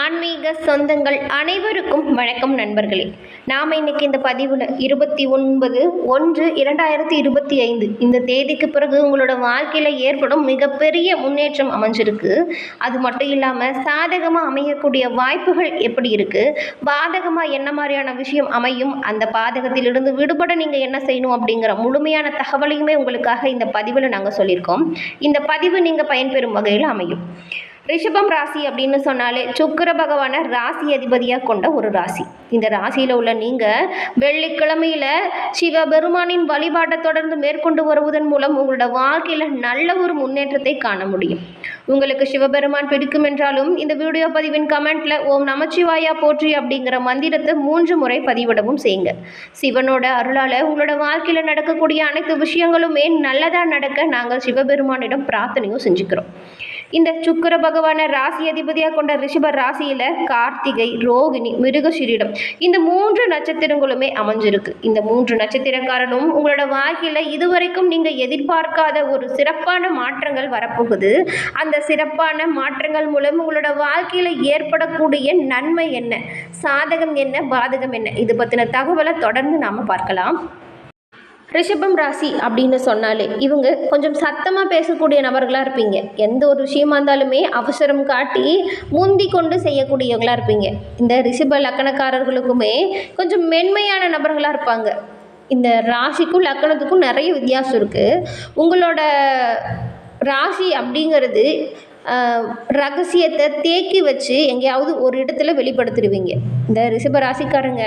ஆன்மீக சொந்தங்கள் அனைவருக்கும் வணக்கம் நண்பர்களே. நாம் இன்னைக்கு இந்த பதிவில் இருபத்தி ஒன்பது ஒன்று இரண்டாயிரத்தி இருபத்தி ஐந்து. இந்த தேதிக்கு பிறகு உங்களோட வாழ்க்கையில் ஏற்படும் மிகப்பெரிய முன்னேற்றம் அமைஞ்சிருக்கு. அது மட்டும் இல்லாமல் சாதகமாக அமையக்கூடிய வாய்ப்புகள் எப்படி இருக்குது பாதகமாக என்ன மாதிரியான விஷயம் அமையும்? அந்த பாதகத்திலிருந்து விடுபட நீங்கள் என்ன செய்யணும் அப்படிங்கிற முழுமையான தகவலையுமே உங்களுக்காக இந்த பதிவில் நாங்கள் சொல்லியிருக்கோம். இந்த பதிவு நீங்கள் பயன்பெறும் வகையில் அமையும். ரிஷபம் ராசி அப்படின்னு சொன்னாலே சுக்கிர பகவானை ராசி அதிபதியாக கொண்ட ஒரு ராசி. இந்த ராசியில் உள்ள நீங்கள் வெள்ளிக்கிழமையில் சிவபெருமானின் வழிபாட்டை தொடர்ந்து மேற்கொண்டு வருவதன் மூலம் உங்களோட வாழ்க்கையில் நல்ல ஒரு முன்னேற்றத்தை காண முடியும். உங்களுக்கு சிவபெருமான் பிடிக்கும் என்றாலும் இந்த வீடியோ பதிவின் கமெண்ட்ல ஓம் நமச்சிவாயா போற்றி அப்படிங்கிற மந்திரத்தை மூன்று முறை பதிவிடவும் செய்யுங்க. சிவனோட அருளால் உங்களோட வாழ்க்கையில் நடக்கக்கூடிய அனைத்து விஷயங்களுமே நல்லதாக நடக்க நாங்கள் சிவபெருமானிடம் பிரார்த்தனையும் செஞ்சுக்கிறோம். இந்த சுக்கிர பகவானை ராசி அதிபதியாக கொண்ட ரிஷப ராசியில் கார்த்திகை ரோகிணி மிருகசீரிடம் இந்த மூன்று நட்சத்திரங்களுமே அமைஞ்சிருக்கு. இந்த மூன்று நட்சத்திரக்காரனும் உங்களோட வாழ்க்கையில் இதுவரைக்கும் நீங்கள் எதிர்பார்க்காத ஒரு சிறப்பான மாற்றங்கள் வரப்போகுது. அந்த சிறப்பான மாற்றங்கள் மூலம் உங்களோட வாழ்க்கையில் ஏற்படக்கூடிய நன்மை என்ன? சாதகம் என்ன? பாதகம் என்ன? இது பற்றின தகவலை தொடர்ந்து நாம் பார்க்கலாம். ரிஷபம் ராசி அப்படின்னு சொன்னாலே இவங்க கொஞ்சம் சத்தமாக பேசக்கூடிய நபர்களாக இருப்பீங்க. எந்த ஒரு விஷயமா இருந்தாலுமே அவசரம் காட்டி முந்தி கொண்டு செய்யக்கூடியவங்களாக இருப்பீங்க. இந்த ரிஷப லக்கணக்காரர்களுக்குமே கொஞ்சம் மென்மையான நபர்களாக இருப்பாங்க. இந்த ராசிக்கும் லக்கணத்துக்கும் நிறைய வித்தியாசம் இருக்குது உங்களோட ராசி அப்படிங்கிறது ரகசியத்தை தேக்கி வச்சு எங்கேயாவது ஒரு இடத்துல வெளிப்படுத்திடுவீங்க. இந்த ரிஷப ராசிக்காரங்க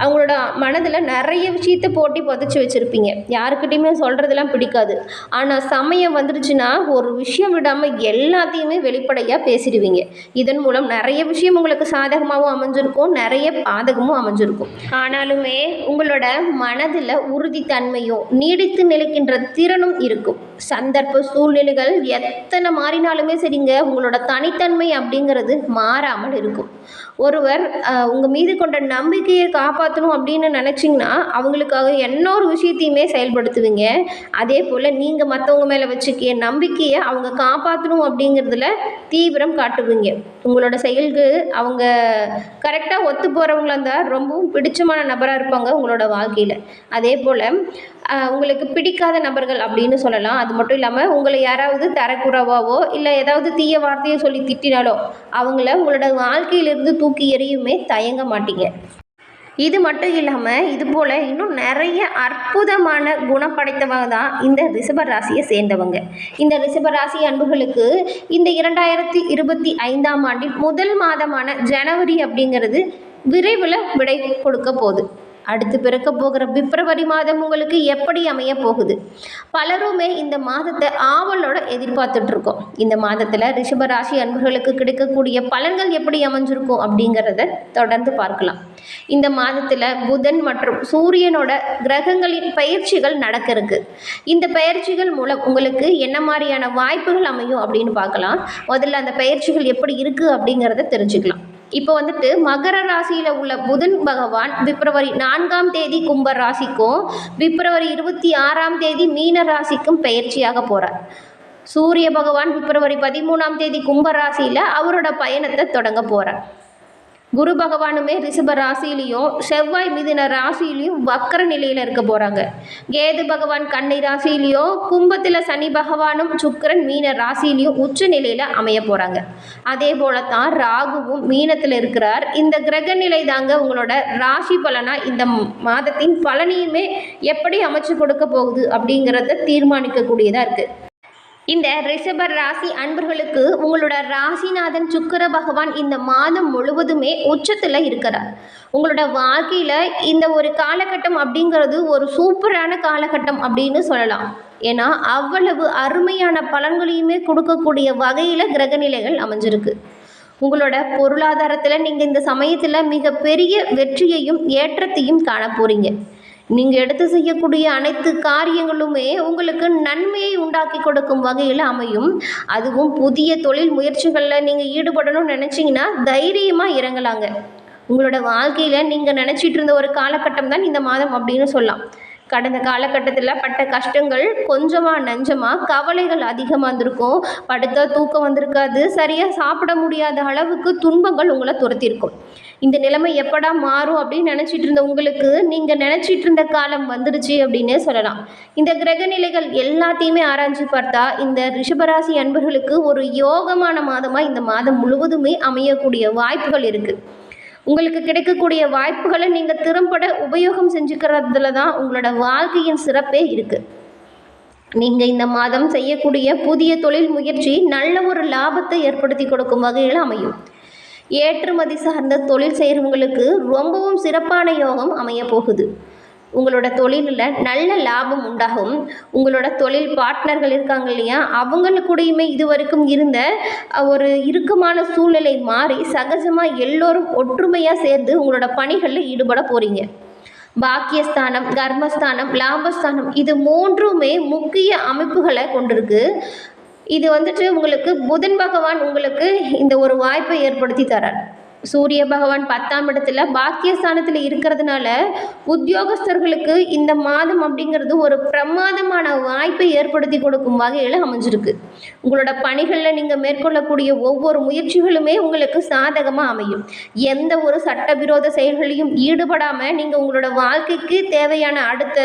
அவங்களோட மனதில் நிறைய விஷயத்தை போட்டி புதைச்சி வச்சுருப்பீங்க. யாருக்கிட்டையுமே சொல்கிறதெல்லாம் பிடிக்காது. ஆனால் சமயம் வந்துடுச்சுன்னா ஒரு விஷயம் விடாமல் எல்லாத்தையுமே வெளிப்படையாக பேசிடுவீங்க. இதன் மூலம் நிறைய விஷயம் உங்களுக்கு சாதகமாகவும் அமைஞ்சிருக்கும் நிறைய பாதகமும் அமைஞ்சிருக்கும். ஆனாலுமே உங்களோட மனதில் உறுதித்தன்மையும் நீடித்து நிலைக்கின்ற திறனும் இருக்கும். சந்தர்ப்ப சூழ்நிலைகள் எத்தனை மாறினாலுமே சரிங்க உங்களோட தனித்தன்மை அப்படிங்கிறது மாறாமல் இருக்கும். ஒருவர் உங்கள் மீது கொண்ட நம்பிக்கையை காப்பாற்றணும் அப்படின்னு நினச்சிங்கன்னா அவங்களுக்காக என்ன ஒரு விஷயத்தையுமே செயல்படுத்துவீங்க. அதே போல் நீங்கள் மற்றவங்க மேலே வச்சுக்கிய நம்பிக்கையை அவங்க காப்பாற்றணும் அப்படிங்கிறதுல தீவிரம் காட்டுவீங்க. உங்களோட செயலுக்கு அவங்க கரெக்டாக ஒத்து போகிறவங்களா இருந்தால் ரொம்பவும் பிடிச்சமான நபராக இருப்பாங்க உங்களோட வாழ்க்கையில். அதே போல் உங்களுக்கு பிடிக்காத நபர்கள் அப்படின்னு சொல்லலாம். அது மட்டும் இல்லாமல் உங்களை யாராவது தரக்குறவாவோ இல்லை ஏதாவது தீய வார்த்தையை சொல்லி திட்டினாலோ அவங்கள உங்களோட வாழ்க்கையிலிருந்து தூக்கி எறியுமே தயங்க மாட்டீங்க. இது மட்டும் இல்லாமல் இது போல் இன்னும் நிறைய அற்புதமான குணப்படைத்தவங்க தான் இந்த ரிஷப ராசியை சேர்ந்தவங்க. இந்த ரிஷப ராசி அன்புகளுக்கு இந்த இரண்டாயிரத்தி இருபத்தி ஐந்தாம் ஆண்டின் முதல் மாதமான ஜனவரி அப்படிங்கிறது விரைவில் விடை கொடுக்க போகுது. அடுத்து பிறக்க போகிற பிப்ரவரி மாதம் உங்களுக்கு எப்படி அமைய போகுது? பலருமே இந்த மாதத்தை ஆவலோட எதிர்பார்த்துட்டு இருக்கோம் இந்த மாதத்தில் ரிஷப ராசி அன்பர்களுக்கு கிடைக்கக்கூடிய பலன்கள் எப்படி அமைஞ்சிருக்கும் அப்படிங்கிறத தொடர்ந்து பார்க்கலாம். இந்த மாதத்தில் புதன் மற்றும் சூரியனோட கிரகங்களின் பயிற்சிகள் நடக்க இருக்கு. இந்த பயிற்சிகள் மூலம் உங்களுக்கு என்ன மாதிரியான வாய்ப்புகள் அமையும் அப்படின்னு பார்க்கலாம். முதல்ல அந்த பயிற்சிகள் எப்படி இருக்குது அப்படிங்கிறத தெரிஞ்சுக்கலாம். இப்போ வந்துட்டு மகர ராசியில் உள்ள புதன் பகவான் பிப்ரவரி நான்காம் தேதி கும்ப ராசிக்கும் பிப்ரவரி இருபத்தி ஆறாம் தேதி மீன ராசிக்கும் பயிற்சியாக போகிறார் சூரிய பகவான் பிப்ரவரி பதிமூணாம் தேதி கும்ப ராசியில் அவரோட பயணத்தை தொடங்க போகிறார் குரு பகவானுமே ரிஷப ராசியிலையும் செவ்வாய் மிதுன ராசியிலையும் வக்கர நிலையில் இருக்க போகிறாங்க கேது பகவான் கண்ணை ராசியிலையும் கும்பத்தில் சனி பகவானும் சுக்கரன் மீன ராசியிலையும் உச்ச நிலையில் அமைய போகிறாங்க அதே போல தான் ராகுவும் மீனத்தில் இருக்கிறார். இந்த கிரக நிலை தாங்க உங்களோட ராசி பலனாக இந்த மாதத்தின் பலனையுமே எப்படி அமைச்சு கொடுக்க போகுது அப்படிங்கிறத தீர்மானிக்கக்கூடியதாக இருக்குது இந்த ரிஷப ராசி அன்பர்களுக்கு உங்களோட ராசிநாதன் சுக்கிர பகவான் இந்த மாதம் முழுவதுமே உச்சத்தில் இருக்கிறார். உங்களோட வாழ்க்கையில் இந்த ஒரு காலகட்டம் அப்படிங்கிறது ஒரு சூப்பரான காலகட்டம் அப்படின்னு சொல்லலாம். ஏன்னா அவ்வளவு அருமையான பலன்களையுமே கொடுக்கக்கூடிய வகையில் கிரகநிலைகள் அமைஞ்சிருக்கு. உங்களோட பொருளாதாரத்தில் நீங்கள் இந்த சமயத்தில் மிகப்பெரிய வெற்றியையும் ஏற்றத்தையும் காண போகிறீங்க நீங்கள் எடுத்து செய்யக்கூடிய அனைத்து காரியங்களுமே உங்களுக்கு நன்மையை உண்டாக்கி கொடுக்கும் வகையில் அமையும். அதுவும் புதிய தொழில் முயற்சிகளில் நீங்கள் ஈடுபடணும்னு நினச்சிங்கன்னா தைரியமாக இறங்கலாங்க. உங்களோட வாழ்க்கையில் நீங்கள் நினச்சிட்டு இருந்த ஒரு காலகட்டம் தான் இந்த மாதம் அப்படின்னு சொல்லலாம். கடந்த காலகட்டத்தில் பட்ட கஷ்டங்கள் கொஞ்சமாக நஞ்சமாக கவலைகள் அதிகமாக இருந்திருக்கும் படுத்தால் தூக்கம் வந்திருக்காது. சரியாக சாப்பிட முடியாத அளவுக்கு துன்பங்கள் உங்களை துரத்திருக்கும். இந்த நிலைமை எப்படா மாறும் அப்படின்னு நினச்சிட்டு இருந்த உங்களுக்கு நீங்கள் நினச்சிட்டு இருந்த காலம் வந்துடுச்சு அப்படின்னே சொல்லலாம். இந்த கிரக நிலைகள் எல்லாத்தையுமே ஆராய்ச்சி பார்த்தா இந்த ரிஷபராசி அன்பர்களுக்கு ஒரு யோகமான மாதமாக இந்த மாதம் முழுவதுமே அமையக்கூடிய வாய்ப்புகள் இருக்குது உங்களுக்கு கிடைக்கக்கூடிய வாய்ப்புகளை நீங்கள் திறம்பட உபயோகம் செஞ்சுக்கிறதுல தான் உங்களோட வாழ்க்கையின் சிறப்பே இருக்குது நீங்கள் இந்த மாதம் செய்யக்கூடிய புதிய தொழில் முயற்சி நல்ல ஒரு லாபத்தை ஏற்படுத்தி கொடுக்கும் வகையில் அமையும். ஏற்றுமதி சார்ந்த தொழில் செய்கிறவங்களுக்கு ரொம்பவும் சிறப்பான யோகம் அமைய போகுது. உங்களோட தொழிலில் நல்ல லாபம் உண்டாகும். உங்களோட தொழில் பார்ட்னர்கள் இருக்காங்க இல்லையா? அவங்களுக்கூடையுமே இது வரைக்கும் இருந்த ஒரு இறுக்கமான சூழ்நிலை மாறி சகஜமாக எல்லோரும் ஒற்றுமையாக சேர்ந்து உங்களோட பணிகளில் ஈடுபட போகிறீங்க பாக்கியஸ்தானம் கர்மஸ்தானம் லாபஸ்தானம் இது மூன்றுமே முக்கிய அமைப்புகளை கொண்டிருக்கு. இது வந்துட்டு உங்களுக்கு புதன் பகவான் உங்களுக்கு இந்த ஒரு வாய்ப்பை ஏற்படுத்தி தரார். சூரிய பகவான் பத்தாம் இடத்துல பாக்கியஸ்தானத்தில் இருக்கிறதுனால உத்தியோகஸ்தர்களுக்கு இந்த மாதம் அப்படிங்கிறது ஒரு பிரமாதமான வாய்ப்பை ஏற்படுத்தி கொடுக்கும் வகையில் அமைஞ்சிருக்கு. உங்களோட பணிகளில் நீங்கள் மேற்கொள்ளக்கூடிய ஒவ்வொரு முயற்சிகளுமே உங்களுக்கு சாதகமாக அமையும். எந்த ஒரு சட்டவிரோத செயல்களையும் ஈடுபடாமல் நீங்கள் உங்களோட வாழ்க்கைக்கு தேவையான அடுத்த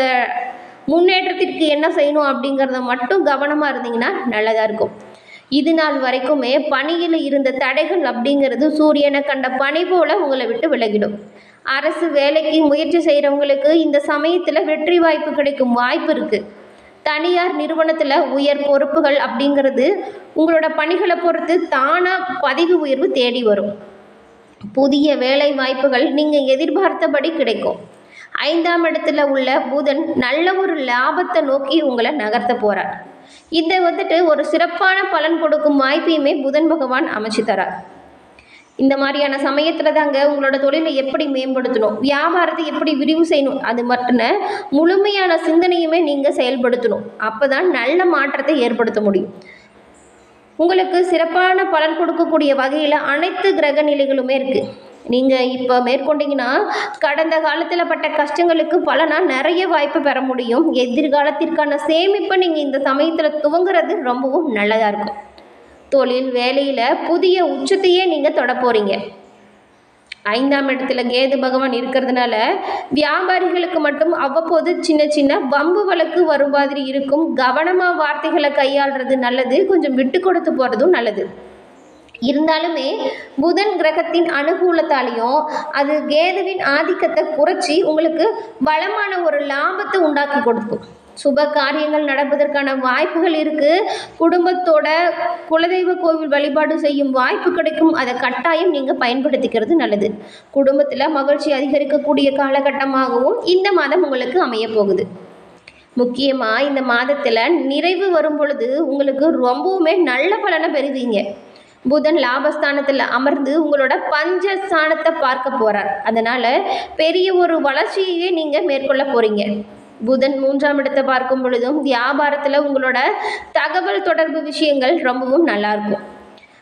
முன்னேற்றத்திற்கு என்ன செய்யணும் அப்படிங்கிறத மட்டும் கவனமாக இருந்தீங்கன்னா நல்லதாக இருக்கும். இது நாள் வரைக்குமே பணியில் இருந்த தடைகள் அப்படிங்கிறது சூரியனை கண்ட பனி போல உங்களை விட்டு விலகிடும். அரசு வேலைக்கு முயற்சி செய்கிறவங்களுக்கு இந்த சமயத்தில் வெற்றி வாய்ப்பு கிடைக்கும் வாய்ப்பு இருக்குது தனியார் நிறுவனத்தில் உயர் பொறுப்புகள் அப்படிங்கிறது உங்களோட பணிகளை பொறுத்து தானாக பதவி உயர்வு தேடி வரும். புதிய வேலை வாய்ப்புகள் நீங்கள் எதிர்பார்த்தபடி கிடைக்கும். ஐந்தாம் இடத்துல உள்ள புதன் நல்ல ஒரு லாபத்தை நோக்கி உங்களை நகர்த்த போகிறார் இதை வந்துட்டு ஒரு சிறப்பான பலன் கொடுக்கும் வாய்ப்பையுமே புதன் பகவான் அமைச்சு தரார். இந்த மாதிரியான சமயத்தில் தாங்க உங்களோட தொழிலை எப்படி மேம்படுத்தணும் வியாபாரத்தை எப்படி விரிவு செய்யணும் அது மட்டும் முழுமையான சிந்தனையுமே நீங்கள் செயல்படுத்தணும். அப்போ தான் நல்ல மாற்றத்தை ஏற்படுத்த முடியும். உங்களுக்கு சிறப்பான பலன் கொடுக்கக்கூடிய வகையில் அனைத்து கிரக நிலைகளுமே இருக்குது நீங்கள் இப்போ மேற்கொண்டீங்கன்னா கடந்த காலத்தில் பட்ட கஷ்டங்களுக்கு பலனாக நிறைய வாய்ப்பு பெற முடியும். எதிர்காலத்திற்கான சேமிப்பை நீங்கள் இந்த சமயத்தில் துவங்குறது ரொம்பவும் நல்லதாக இருக்கும். தொழில் வேலையில் புதிய உச்சத்தையே நீங்கள் தொட போகிறீங்க ஐந்தாம் இடத்துல கேது பகவான் இருக்கிறதுனால வியாபாரிகளுக்கு மட்டும் அவ்வப்போது சின்ன சின்ன வம்பு வழக்கு வரும் மாதிரி இருக்கும். கவனமாக வார்த்தைகளை கையாளுறது நல்லது. கொஞ்சம் விட்டு கொடுத்து போகிறதும் நல்லது. இருந்தாலுமே புதன் கிரகத்தின் அனுகூலத்தாலையும் அது கேதுவின் ஆதிக்கத்தை குறைச்சி உங்களுக்கு வளமான ஒரு லாபத்தை உண்டாக்கி கொடுக்கும். சுப காரியங்கள் நடப்பதற்கான வாய்ப்புகள் இருக்குது குடும்பத்தோட குலதெய்வ கோவில் வழிபாடு செய்யும் வாய்ப்பு கிடைக்கும். அதை கட்டாயம் நீங்கள் பயன்படுத்திக்கிறது நல்லது. குடும்பத்தில் மகிழ்ச்சி அதிகரிக்கக்கூடிய காலகட்டமாகவும் இந்த மாதம் உங்களுக்கு அமைய போகுது. முக்கியமாக இந்த மாதத்தில் நிறைவு வரும் பொழுது உங்களுக்கு ரொம்பவுமே நல்ல பலனை பெறுவீங்க. புதன் லாபஸ்தானத்தில் அமர்ந்து உங்களோட பஞ்சஸ்தானத்தை பார்க்க போகிறார் அதனால் பெரிய ஒரு வளர்ச்சியையே நீங்கள் மேற்கொள்ள போகிறீங்க புதன் மூன்றாம் இடத்தை பார்க்கும் பொழுதும் வியாபாரத்தில் உங்களோட தகவல் தொடர்பு விஷயங்கள் ரொம்பவும் நல்லாயிருக்கும்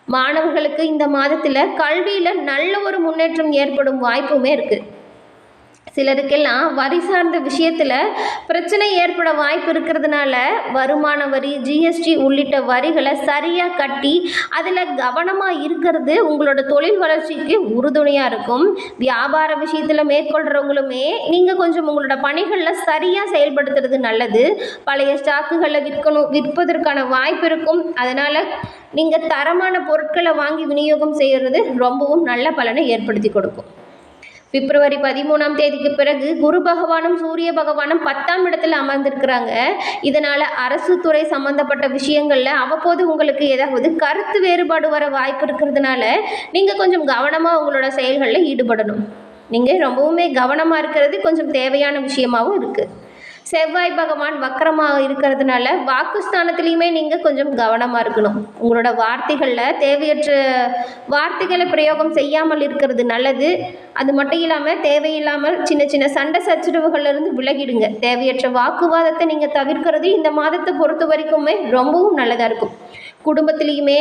மாணவர்களுக்கு இந்த மாதத்தில் கல்வியில் நல்ல ஒரு முன்னேற்றம் ஏற்படும் வாய்ப்புமே இருக்குது சிலருக்கெல்லாம் வரி சார்ந்த விஷயத்தில் பிரச்சனை ஏற்பட வாய்ப்பு இருக்கிறதுனால வருமான வரி ஜிஎஸ்டி உள்ளிட்ட வரிகளை சரியாக கட்டி அதில் கவனமாக இருக்கிறது உங்களோட தொழில் வளர்ச்சிக்கு உறுதுணையாக இருக்கும். வியாபார விஷயத்தில் மேற்கொள்கிறவங்களுமே நீங்கள் கொஞ்சம் உங்களோட பணிகளில் சரியாக செயல்படுத்துறது நல்லது. பழைய ஸ்டாக்குகளை விற்கணும் விற்பதற்கான வாய்ப்பு இருக்கும். அதனால் நீங்கள் தரமான பொருட்களை வாங்கி விநியோகம் செய்கிறது ரொம்பவும் நல்ல பலனை ஏற்படுத்தி கொடுக்கும். பிப்ரவரி பதிமூணாம் தேதிக்கு பிறகு குரு பகவானும் சூரிய பகவானும் பத்தாம் இடத்துல அமர்ந்திருக்கிறாங்க. இதனால் அரசு துறை சம்மந்தப்பட்ட விஷயங்களில் அவ்வப்போது உங்களுக்கு ஏதாவது கருத்து வேறுபாடு வர வாய்ப்பு இருக்கிறதுனால நீங்கள் கொஞ்சம் கவனமாக உங்களோட செயல்களில் ஈடுபடணும். நீங்கள் ரொம்பவுமே கவனமாக இருக்கிறது கொஞ்சம் தேவையான விஷயமாகவும் இருக்குது செவ்வாய் பகவான் வக்கரமாக இருக்கிறதுனால வாக்குஸ்தானத்துலேயுமே நீங்கள் கொஞ்சம் கவனமாக இருக்கணும். உங்களோட வார்த்தைகளில் தேவையற்ற வார்த்தைகளை பிரயோகம் செய்யாமல் இருக்கிறது நல்லது. அது மட்டும் இல்லாமல் தேவையில்லாமல் சின்ன சின்ன சண்டை சச்சரவுகள்ல இருந்து விலகிடுங்க. தேவையற்ற வாக்குவாதத்தை நீங்கள் தவிர்க்கிறது இந்த மாதத்தை பொறுத்த வரைக்குமே ரொம்பவும் நல்லதாக இருக்கும். குடும்பத்துலேயுமே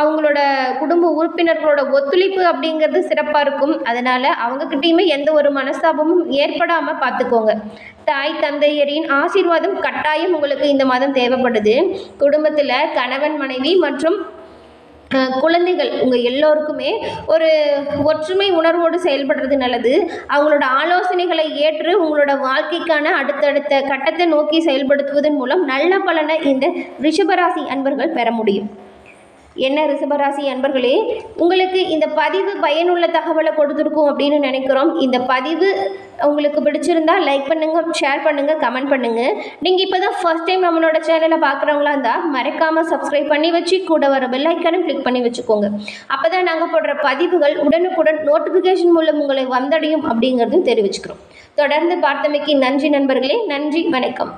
அவங்களோட குடும்ப உறுப்பினர்களோட ஒத்துழைப்பு அப்படிங்கிறது சிறப்பாக இருக்கும். அதனால் அவங்கக்கிட்டேயுமே எந்த ஒரு மனஸ்தாபமும் ஏற்படாமல் பார்த்துக்கோங்க தாய் தந்தையரின் ஆசீர்வாதம் கட்டாயம் உங்களுக்கு இந்த மாதம் தேவைப்படுது. குடும்பத்தில் கணவன் மனைவி மற்றும் குழந்தைகள் உங்கள் எல்லோருக்குமே ஒரு ஒற்றுமை உணர்வோடு செயல்படுறது நல்லது. அவங்களோட ஆலோசனைகளை ஏற்று உங்களோட வாழ்க்கைக்கான அடுத்தடுத்த கட்டத்தை நோக்கி செயல்படுத்துவதன் மூலம் நல்ல பலனை இந்த ரிஷபராசி அன்பர்கள் பெற முடியும். என்ன ரிஷபராசி அன்பர்களே உங்களுக்கு இந்த பதிவு பயனுள்ள தகவலை கொடுத்துருக்கோம் அப்படின்னு நினைக்கிறோம். இந்த பதிவு உங்களுக்கு பிடிச்சிருந்தா லைக் பண்ணுங்கள் ஷேர் பண்ணுங்கள் கமெண்ட் பண்ணுங்கள் நீங்கள் இப்போ தான் ஃபர்ஸ்ட் டைம் நம்மளோட சேனலை பார்க்குறவங்களா இருந்தால் மறக்காமல் சப்ஸ்கிரைப் பண்ணி வச்சு கூட வர பெல் ஐக்கானும் கிளிக் பண்ணி வச்சுக்கோங்க. அப்போ தான் நாங்கள் போடுற பதிவுகள் உடனுக்குடன் நோட்டிஃபிகேஷன் மூலம் உங்களை வந்தடையும் அப்படிங்கிறதும் தெரிவிச்சுக்கிறோம். தொடர்ந்து பார்த்தமைக்கு நன்றி நண்பர்களே நன்றி வணக்கம்.